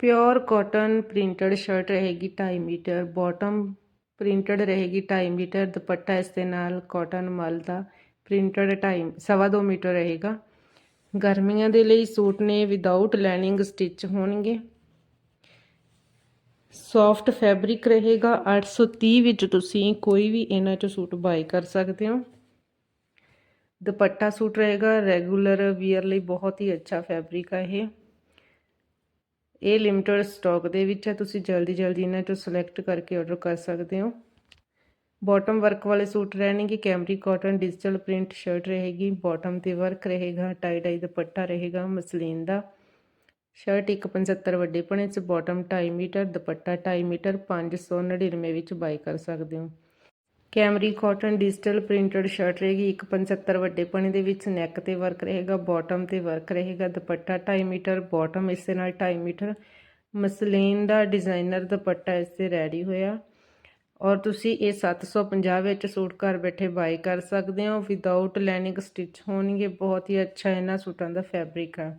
Pure cotton printed shirt ਰਹੇਗੀ 2.5 metre bottom printed ਰਹੇਗੀ 2.5 metre ਦੁਪੱਟਾ ਇਸ ਦੇ ਨਾਲ ਕਾਟਨ ਮਲ ਦਾ ਪ੍ਰਿੰਟਡ 2.5 ਸਵਾ ਦੋ ਮੀਟਰ ਰਹੇਗਾ ਗਰਮੀਆਂ ਦੇ ਲਈ ਸੂਟ ਨੇ ਵਿਦਆਊਟ ਲਾਈਨਿੰਗ ਸਟਿਚ ਹੋਣਗੇ ਸੌਫਟ ਫੈਬਰਿਕ ਰਹੇਗਾ 830 ਵਿੱਚ ਤੁਸੀਂ ਕੋਈ ਵੀ ਇਹਨਾਂ ਚੋਂ ਸੂਟ ਬਾਈ ਕਰ ਸਕਦੇ ਹੋ ਦੁਪੱਟਾ ਸੂਟ ਰਹੇਗਾ ਰੈਗੂਲਰ ਵੀਅਰ ਲਈ ਬਹੁਤ ਹੀ ਅੱਛਾ ਫੈਬਰਿਕ ਹੈ ਇਹ ਇਹ ਲਿਮਟਿਡ ਸਟਾਕ ਦੇ ਵਿੱਚ ਹੈ, ਤੁਸੀਂ ਜਲਦੀ ਜਲਦੀ ਇਹਨਾਂ ਚੋਂ ਸਿਲੈਕਟ ਕਰਕੇ ਆਰਡਰ ਕਰ ਸਕਦੇ ਹੋ। ਬਾਟਮ ਵਰਕ ਵਾਲੇ ਸੂਟ ਰਹਿਣਗੇ cambric cotton digital print shirt ਰਹੇਗੀ ਬਾਟਮ ਤੇ ਵਰਕ ਰਹੇਗਾ ਟਾਈ ਡਾਈ ਦੁਪੱਟਾ ਰਹੇਗਾ, ਮਸਲੀਨ ਦਾ ਸ਼ਰਟ 175 ਵੱਡੇ ਪਣੇ ਚ ਬਾਟਮ 2.5 ਮੀਟਰ, ਦੁਪੱਟਾ 2.5 ਮੀਟਰ 599 ਵਿੱਚ ਬਾਈ ਕਰ ਸਕਦੇ ਹੋ। Cambric cotton digital printed shirt ਰਹੇਗੀ 175 ਵੱਡੇ ਪਣੇ ਦੇ ਵਿੱਚ ਨੈਕ ਤੇ ਵਰਕ ਰਹੇਗਾ ਬਾਟਮ ਤੇ ਵਰਕ ਰਹੇਗਾ, ਦੁਪੱਟਾ 2.5 ਮੀਟਰ ਬਾਟਮ ਇਸ ਦੇ ਨਾਲ 2.5 ਮੀਟਰ, ਮਸਲੀਨ ਦਾ ਡਿਜ਼ਾਈਨਰ ਦੁਪੱਟਾ ਇਸ ਤੇ ਰੈਡੀ ਹੋਇਆ। ਔਰ ਤੁਸੀਂ ਇਹ 750 ਵਿੱਚ ਸੂਟ ਘਰ ਬੈਠੇ ਬਾਈ ਕਰ ਸਕਦੇ ਹੋ ਵਿਦਆਊਟ ਲੈਨਿੰਗ ਸਟਿਚ ਹੋਣਗੇ, ਬਹੁਤ ਹੀ ਅੱਛਾ ਇਹਨਾਂ ਸੂਟਾਂ ਦਾ ਫੈਬਰਿਕ ਹੈ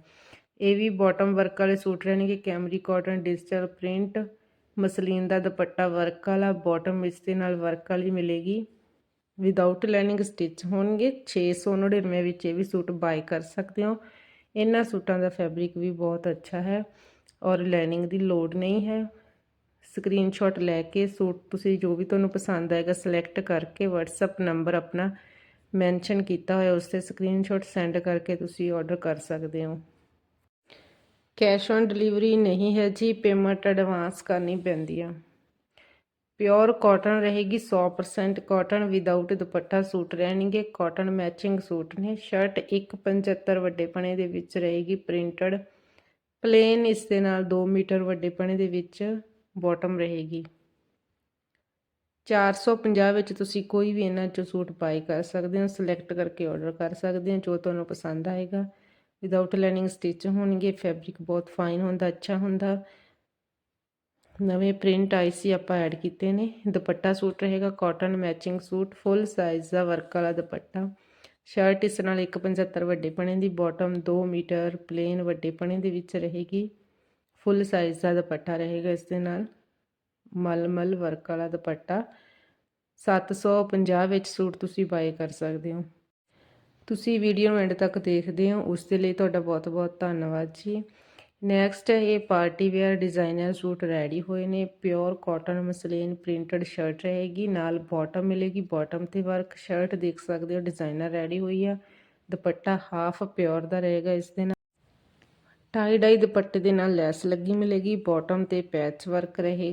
ਇਹ ਵੀ ਬਾਟਮ ਵਰਕ ਵਾਲੇ ਸੂਟ ਰਹਿਣਗੇ, cambric cotton digital print muslin ਦਾ ਦੁਪੱਟਾ ਵਰਕ ਵਾਲਾ ਬਾਟਮ ਇਸ ਦੇ ਨਾਲ ਵਰਕ ਵਾਲੀ ਮਿਲੇਗੀ। ਵਿਦਆਊਟ ਲਾਈਨਿੰਗ ਸਟਿਚ ਹੋਣਗੇ 699 ਵਿੱਚ ਇਹ ਵੀ ਸੂਟ ਬਾਈ ਕਰ ਸਕਦੇ ਹੋ। ਇਹਨਾਂ ਸੂਟਾਂ ਦਾ ਫੈਬਰਿਕ ਵੀ ਬਹੁਤ ਅੱਛਾ ਹੈ ਔਰ ਲਾਈਨਿੰਗ ਦੀ ਲੋੜ ਨਹੀਂ ਹੈ। ਸਕਰੀਨਸ਼ਾਟ ਲੈ ਕੇ ਸੂਟ ਤੁਸੀਂ ਜੋ ਵੀ ਤੁਹਾਨੂੰ ਪਸੰਦ ਆਏਗਾ ਸਿਲੈਕਟ ਕਰਕੇ WhatsApp ਨੰਬਰ ਆਪਣਾ ਮੈਂਸ਼ਨ ਕੀਤਾ ਹੋਇਆ, ਉਸ ਤੇ ਸਕਰੀਨਸ਼ਾਟ ਸੈਂਡ ਕਰਕੇ ਤੁਸੀਂ ਆਰਡਰ ਕਰ ਸਕਦੇ ਹੋ। ਕੈਸ਼ ਔਨ ਡਿਲੀਵਰੀ ਨਹੀਂ ਹੈ ਜੀ, ਪੇਮੈਂਟ ਐਡਵਾਂਸ ਕਰਨੀ ਪੈਂਦੀ ਆ ਪਿਓਰ ਕਾਟਨ ਰਹੇਗੀ 100% ਕਾਟਨ ਵਿਦਆਊਟ ਦੁਪੱਟਾ ਸੂਟ ਰਹਿਣਗੇ, ਕਾਟਨ ਮੈਚਿੰਗ ਸੂਟ ਨੇ, ਸ਼ਰਟ 175 ਵੱਡੇ ਪਣੇ ਦੇ ਵਿੱਚ ਰਹੇਗੀ, ਪ੍ਰਿੰਟਡ ਪਲੇਨ, ਇਸ ਦੇ ਨਾਲ 2 ਮੀਟਰ ਵੱਡੇ ਪਣੇ ਦੇ ਵਿੱਚ ਬਾਟਮ ਰਹੇਗੀ। 450 ਵਿੱਚ ਤੁਸੀਂ ਕੋਈ ਵੀ ਇਹਨਾਂ ਚੋਂ ਸੂਟ ਬਾਈ ਕਰ ਸਕਦੇ ਹੋ, ਸਿਲੈਕਟ ਕਰਕੇ ਆਰਡਰ ਕਰ ਸਕਦੇ ਹੋ, ਜੋ ਤੁਹਾਨੂੰ ਪਸੰਦ ਆਏਗਾ। ਵਿਦਆਊਟ ਲਾਈਨਿੰਗ ਸਟਿਚ ਹੋਣਗੇ ਫੈਬਰਿਕ ਬਹੁਤ ਫਾਈਨ ਹੁੰਦਾ, ਅੱਛਾ ਹੁੰਦਾ। ਨਵੇਂ ਪ੍ਰਿੰਟ ਆਈ ਸੀ, ਆਪਾਂ ਐਡ ਕੀਤੇ ਨੇ। ਦੁਪੱਟਾ ਸੂਟ ਰਹੇਗਾ cotton matching suit full size ਦਾ ਵਰਕ ਵਾਲਾ ਦੁਪੱਟਾ। ਸ਼ਰਟ ਇਸ ਨਾਲ 175 ਵੱਡੇ ਪਣੇ ਦੀ ਬਾਟਮ 2 ਮੀਟਰ ਪਲੇਨ ਵੱਡੇ ਪਣੇ ਦੇ ਵਿੱਚ ਰਹੇਗੀ। ਫੁੱਲ ਸਾਈਜ਼ ਦਾ ਦੁਪੱਟਾ ਰਹੇਗਾ ਇਸ ਦੇ ਨਾਲ। ਮਲਮਲ ਵਰਕ ਵਾਲਾ ਦੁਪੱਟਾ। 750 ਵਿੱਚ ਸੂਟ ਤੁਸੀਂ ਬਾਏ ਕਰ ਸਕਦੇ ਹੋ। ਤੁਸੀਂ ਵੀਡੀਓ ਨੂੰ ਐਂਡ ਤੱਕ ਦੇਖਦੇ ਹੋ, ਉਸ ਦੇ ਲਈ ਤੁਹਾਡਾ ਬਹੁਤ ਬਹੁਤ ਧੰਨਵਾਦ ਜੀ। ਨੈਕਸਟ ਇਹ party wear designer suit ready ਹੋਏ ਨੇ। Pure cotton muslin printed shirt ਰਹੇਗੀ, ਨਾਲ ਬਾਟਮ ਮਿਲੇਗੀ। ਬਾਟਮ ਤੇ ਵਰਕ ਸ਼ਰਟ ਦੇਖ ਸਕਦੇ ਹੋ ਡਿਜ਼ਾਈਨਰ ਰੈਡੀ ਹੋਈ ਆ। ਦੁਪੱਟਾ ਹਾਫ ਪਿਓਰ ਦਾ ਰਹੇਗਾ ਇਸ ਦੇ ਨਾਲ। ਟਾਈ ਡਾਈ ਦੁਪੱਟੇ ਦੇ ਨਾਲ ਲੈਸ ਲੱਗੀ ਮਿਲੇਗੀ। ਬਾਟਮ ਤੇ ਪੈਚ ਵਰਕ ਰਹੇ